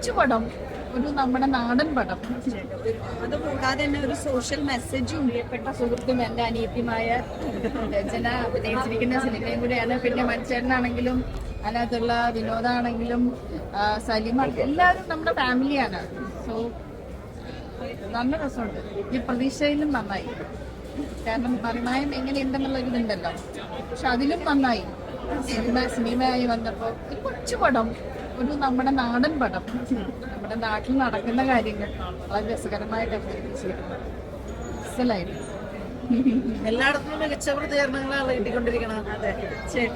കൊച്ചു പടം. ഒരു നമ്മുടെ നാടൻ പടം. അതുകൂടാതെ തന്നെ ഒരു സോഷ്യൽ മെസ്സേജും പ്രിയപ്പെട്ട സുഹൃത്തും എന്റെ അനിയത്തിമായ രചന അഭിനയിച്ചിരിക്കുന്ന സിനിമയും കൂടെയാണ്. പിന്നെ മനുഷ്യനാണെങ്കിലും അതിനകത്തുള്ള വിനോദാണെങ്കിലും സലിമ എല്ലാവരും നമ്മുടെ ഫാമിലിയാണ് സോ നല്ല രസമുണ്ട്. ഈ പ്രതീക്ഷയിലും നന്നായി. കാരണം മറിമായം എങ്ങനെയുണ്ടെന്നുള്ള ഇതുണ്ടല്ലോ പക്ഷെ അതിലും നന്നായി. സിനിമ സിനിമയായി വന്നപ്പോൾ ഒരു കൊച്ചു പടം. ഒരു നമ്മുടെ നാടൻ പടം. നമ്മുടെ നാട്ടിൽ നടക്കുന്ന കാര്യങ്ങൾ വളരെ രസകരമായിട്ട് ചെയ്യുന്നത് എല്ലായിടത്തും മികച്ച പ്രതികരണങ്ങളാണ് കിട്ടിക്കൊണ്ടിരിക്കണം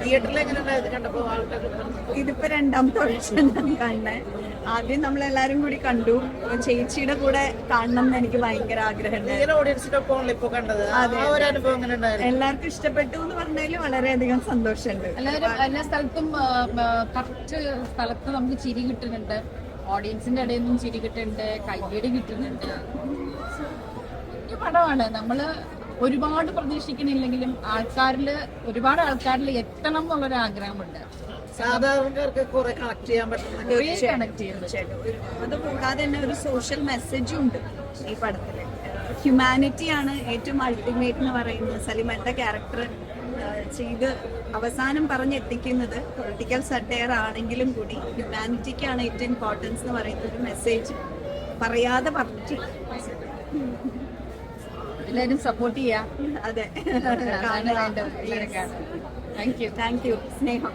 തിയേറ്ററിൽ എങ്ങനെ കണ്ടപ്പോ ആൾക്കാർ ഇതിപ്പോ രണ്ടാമത്തെ ഓപ്ഷൻ കാണുന്നത് ആദ്യം നമ്മൾ എല്ലാരും കൂടി കണ്ടു. ചേച്ചിയുടെ കൂടെ കാണണം എന്ന് എനിക്ക് ഭയങ്കര ആഗ്രഹമുണ്ട്. ഓഡിയൻസിന്റെ ഒപ്പം ഇപ്പൊ കണ്ടത്. എല്ലാവർക്കും ഇഷ്ടപ്പെട്ടു എന്ന് പറഞ്ഞതിൽ വളരെയധികം സന്തോഷമുണ്ട്. എല്ലാവരും എല്ലാ സ്ഥലത്തും കറക്റ്റ് സ്ഥലത്ത് നമുക്ക് ചിരി കിട്ടുന്നുണ്ട്. ഓഡിയൻസിന്റെ ഇടയിൽ നിന്നും ചിരി കിട്ടുന്നുണ്ട്. കയ്യടി കിട്ടുന്നുണ്ട്. പടമാണ്. നമ്മൾ ഒരുപാട് പ്രതീക്ഷിക്കണില്ലെങ്കിലും ആൾക്കാരിൽ ഒരുപാട് ആൾക്കാരിൽ എത്തണം എന്നുള്ളൊരു ആഗ്രഹമുണ്ട്. സാധാരണക്കാർക്ക് കുറെ കണക്ട് ചെയ്യാൻ പറ്റുന്ന ചെയ്യുന്നത് അത് കൂടാതെ തന്നെ ഒരു സോഷ്യൽ മെസ്സേജും ഉണ്ട് ഈ പടത്തിൽ. ഹ്യൂമാനിറ്റി ആണ് ഏറ്റവും അൾട്ടിമേറ്റ് എന്ന് പറയുന്നത്. സലിമന്റെ ക്യാരക്ടർ ചെയ്ത് അവസാനം പറഞ്ഞെത്തിക്കുന്നത്? പൊളിറ്റിക്കൽ സട്ടയർ ആണെങ്കിലും കൂടി ഹ്യൂമാനിറ്റിക്കാണ് ഏറ്റവും ഇമ്പോർട്ടൻസ് എന്ന് പറയുന്ന ഒരു മെസ്സേജ് പറയാതെ പറഞ്ഞു എല്ലാവരും സപ്പോർട്ട് ചെയ്യാം. അതെ. താങ്ക് യു താങ്ക് യു സ്നേഹം.